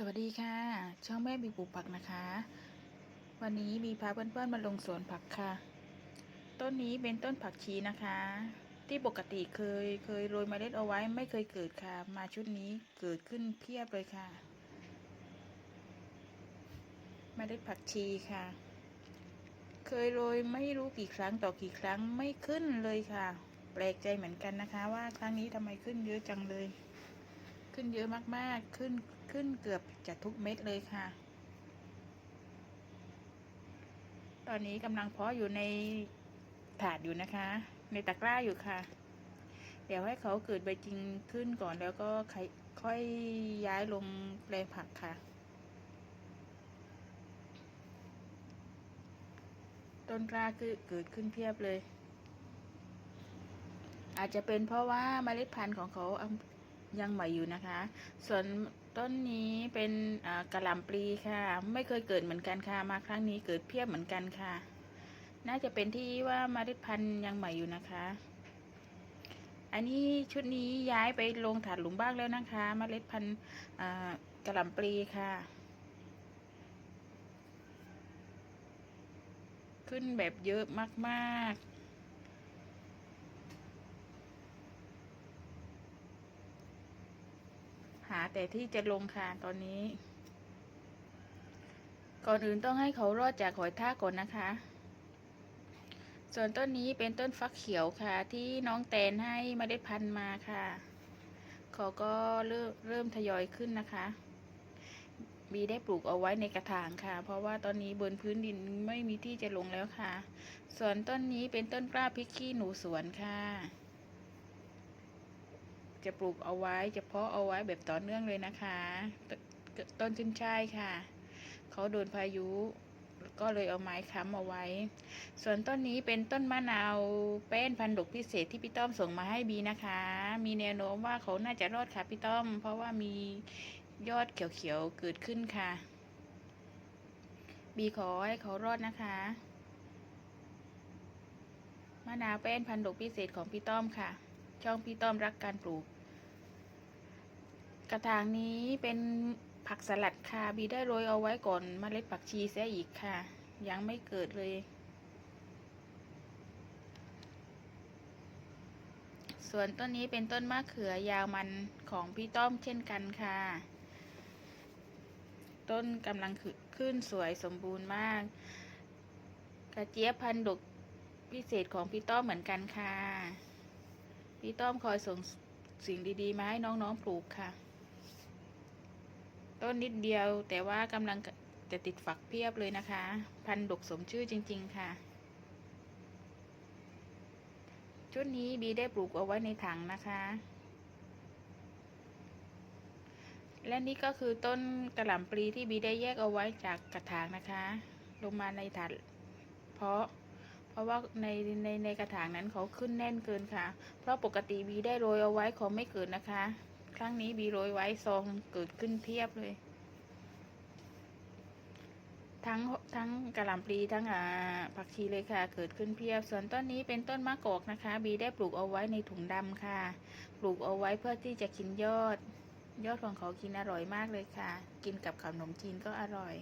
สวัสดีค่ะ ช่องแม่บีปลูกผักนะคะ วันนี้มีพาเพื่อนๆมาลงสวนผักค่ะ ต้นนี้เป็นต้นผักชีนะคะ ที่ปกติเคยเคยโรยเมล็ดเอาไว้ไม่เคยเกิดค่ะ มาชุดนี้เกิดขึ้นเพียบเลยค่ะเมล็ดผักชีค่ะ เคยโรยไม่รู้กี่ครั้งต่อกี่ครั้งไม่ขึ้นเลยค่ะ แปลกใจเหมือนกันนะคะ ว่าครั้งนี้ทำไมขึ้นเยอะจังเลย ขึ้นเยอะมากๆ ขึ้นขึ้นเกือบจะทุกเม็ดเลยค่ะ ตอนนี้กำลังเพาะอยู่ในถาดอยู่นะคะ ในตะกร้าอยู่ค่ะ เดี๋ยวให้เขาเกิดใบจริงขึ้นก่อนแล้วก็ค่อยย้ายลงแปลงผักค่ะ ต้นกล้าคือเกิดขึ้นเพียบเลยอาจจะเป็นเพราะว่าเมล็ดพันธุ์ของเขา ยังใหม่อยู่นะคะ ส่วนต้นนี้เป็นกระหล่ำปลีค่ะ ไม่เคยเกิดเหมือนกันค่ะ มาครั้งนี้เกิดเพียบเหมือนกันค่ะ น่าจะเป็นที่ว่าเมล็ดพันธุ์ยังใหม่อยู่นะคะ อันนี้ชุดนี้ย้ายไปลงถาดหลุมบ้างแล้วนะคะเมล็ดพันธุ์กระหล่ำปลีค่ะ ขึ้นแบบเยอะมากๆ หาแต่ที่จะลงค่ะตอนนี้ ก่อนอื่นต้องให้เขารอดจากหอยทากก่อนนะคะ ส่วนต้นนี้เป็นต้นฟักเขียวค่ะ ที่น้องแตนให้เมล็ดพันมาค่ะ เขาก็เริ่มเริ่มทยอยขึ้นนะคะบีได้ปลูกเอาไว้ในกระถางค่ะ เพราะว่าตอนนี้บนพื้นดินไม่มีที่จะลงแล้วค่ะ ส่วนต้นนี้เป็นต้นกล้าพริกขี้หนูสวนค่ะ จะปลูกเอาไว้จะเพาะเอาไว้แบบต่อเนื่องเลยนะคะ ต้นขึ้นช่ายค่ะ เขาโดนพายุ ก็เลยเอาไม้ค้ำเอาไว้ ส่วนต้นนี้เป็นต้นมะนาวแป้นพันธุ์ดกพิเศษที่พี่ต้อมส่งมาให้บีนะคะ มีแนวโน้มว่าเขาน่าจะรอดค่ะพี่ต้อม เพราะว่ามียอดเขียวๆเกิดขึ้นค่ะ บีขอให้เขารอดนะคะมะนาวแป้นพันธุ์ดกพิเศษของพี่ต้อมค่ะ ช่องพี่ต้อมรักการปลูก กระถางนี้เป็นผักสลัดค่ะ บีได้โรยเอาไว้ก่อนมเมล็ดผักชีเสียอีกค่ะ ยังไม่เกิดเลย ส่วนต้นนี้เป็นต้นมะเขือยาวมันของพี่ต้อมเช่นกันค่ะ ต้นกำลังขึ้นสวยสมบูรณ์มาก กระเจี๊ยบพันธุ์ดกพิเศษของพี่ต้อมเหมือนกันค่ะ พี่ต้อมคอยส่งสิ่งดีๆ มาให้น้องๆปลูกค่ะ ต้นนิดเดียว แต่ว่ากำลังจะติดฝักเพียบเลยนะคะ พันดกสมชื่อจริง ๆ ค่ะ ชุดนี้บีได้ปลูกเอาไว้ในถังนะคะ และนี่ก็คือต้นกระหล่ำปลีที่บีได้แยกเอาไว้จากกระถางนะคะ ลงมาในถาดเพราะเพราะว่าในในในกระถางนั้นเขาขึ้นแน่นเกินค่ะ เพราะปกติบีได้โรยเอาไว้เขาไม่เกิดนะคะ ครั้งนี้บีโรยไว้ซองเกิดขึ้นเพียบเลย ทั้งทั้งกระหล่ำปลีทั้งอ่าผักชีเลยค่ะ เกิดขึ้นเพียบ ส่วนต้นนี้เป็นต้นมะกอกนะคะ บีได้ปลูกเอาไว้ในถุงดำค่ะ ปลูกเอาไว้เพื่อที่จะกินยอด ยอดของเขากินอร่อยมากเลยค่ะ กินกับขนมจีนก็อร่อย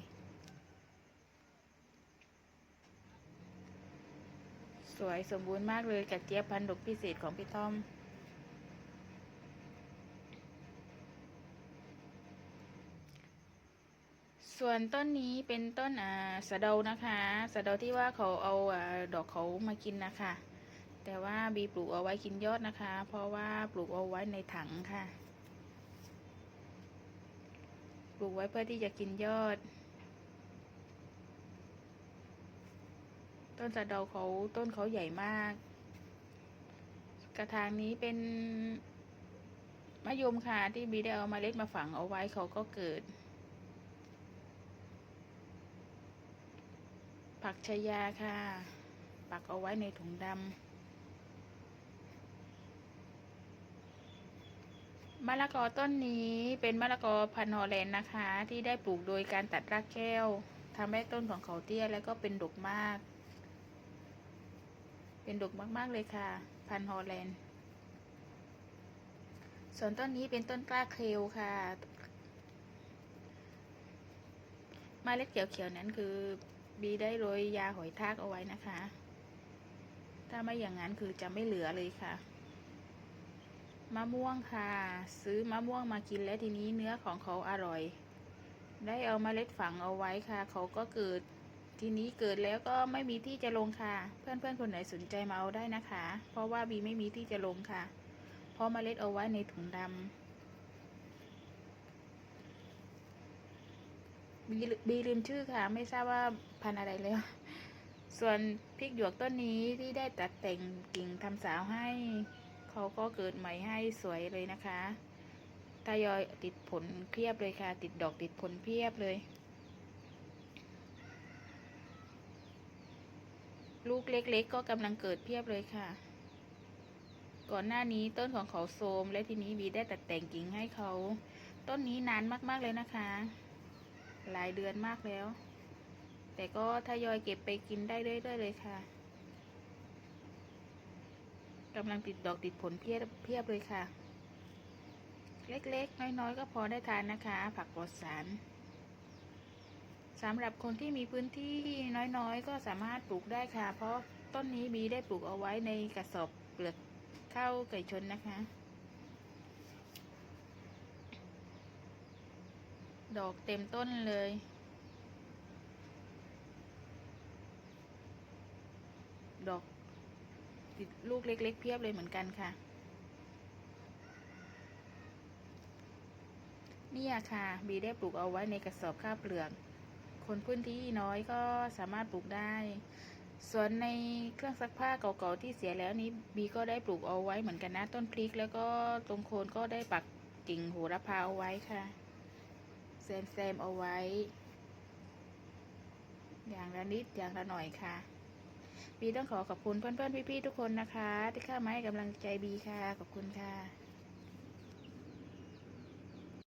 สวยสมบูรณ์มากเลยกับเจี๊ยบพันธุ์ดกพิเศษของพี่ต้อม ส่วนต้นนี้เป็นต้นอ่าสะเดานะคะสะเดาที่ว่าเขาเอาอ่าดอกเขามากินนะคะ แต่ว่าบีปลูกเอาไว้กินยอดนะคะ เพราะว่าปลูกเอาไว้ในถังค่ะ ปลูกไว้เพื่อที่จะกินยอด ต้นสะเดาเขาต้นเขาใหญ่มาก กระถางนี้เป็นมะยมค่ะที่บีได้เอามาเล็ดมาฝังเอาไว้เขาก็เกิด ผักชายาค่ะ ปักเอาไว้ในถุงดำมะละกอต้นนี้เป็นมะละกอพันธุ์ฮอลแลนด์นะคะ ที่ได้ปลูกโดยการตัดรากแก้วทำให้ต้นของเขาเตี้ยแล้วก็เป็นดกมาก เป็นดกมากๆเลยค่ะ พันธุ์ฮอลแลนด์ส่วนต้นนี้เป็นต้นกล้าเคลวค่ะเมล็ดเขียวๆนั้นคือ บีได้โรยยาหอยทากเอาไว้นะคะ ถ้าไม่อย่างนั้นคือจะไม่เหลือเลยค่ะ มะม่วงค่ะ ซื้อมะม่วงมากินแล้วทีนี้เนื้อของเขาอร่อย ได้เอามาเล็ดฝังเอาไว้ค่ะ เขาก็เกิด ทีนี้เกิดแล้วก็ไม่มีที่จะลงค่ะ เพื่อนๆคนไหนสนใจมาเอาได้นะคะ เพราะว่าบีไม่มีที่จะลงค่ะ เพราะมาเล็ดเอาไว้ในถุงดำ บีบีลืมชื่อค่ะ ไม่ทราบว่าพันอะไรแล้ว ส่วนพริกหยวกต้นนี้ที่ได้ตัดแต่งกิ่งทำสาวให้ เขาก็เกิดใหม่ให้สวยเลยนะคะทยอยติดผลเพียบเลยค่ะ ติดดอกติดผลเพียบเลย ลูกเล็กๆ ก็กำลังเกิดเพียบเลยค่ะ ก่อนหน้านี้ต้นของเขาโทมและทีนี้บีได้ตัดแต่งกิ่งให้เขา ต้นนี้นานมากๆเลยนะคะ หลายเดือนมากแล้ว แต่ก็ทยอยเก็บไปกินได้เรื่อยๆเลยค่ะกำลังติดดอกติดผลเพียบเพียบเลยค่ะ เล็กๆ น้อยๆ ก็พอได้ทานนะคะ ผักปลอดสารสำหรับคนที่มีพื้นที่น้อยๆ ก็สามารถปลูกได้ค่ะ เพราะต้นนี้บีได้ปลูกเอาไว้ในกระสอบเปลือกข้าวไก่ชนนะคะ ดอกเต็มต้นเลย ดอกติดลูกเล็ก ๆ เพียบเลยเหมือนกันค่ะเนี่ยค่ะบีได้ปลูกเอาไว้ในกระสอบข้าวเปลือก คนพื้นที่น้อยก็สามารถปลูกได้ ส่วนในเครื่องซักผ้าเก่าๆที่เสียแล้วนี้บีก็ได้ปลูกเอาไว้เหมือนกันนะต้นพริก แล้วก็ตรงโคนก็ได้ปักกิ่งโหระพาเอาไว้ค่ะ แซมแซมๆเอาไว้ อย่างละนิดอย่างละหน่อยค่ะ บีต้องขอขอบคุณเพื่อนๆพี่ๆทุกคนนะคะ ที่เข้ามาให้กำลังใจบีค่ะ ขอบคุณค่ะ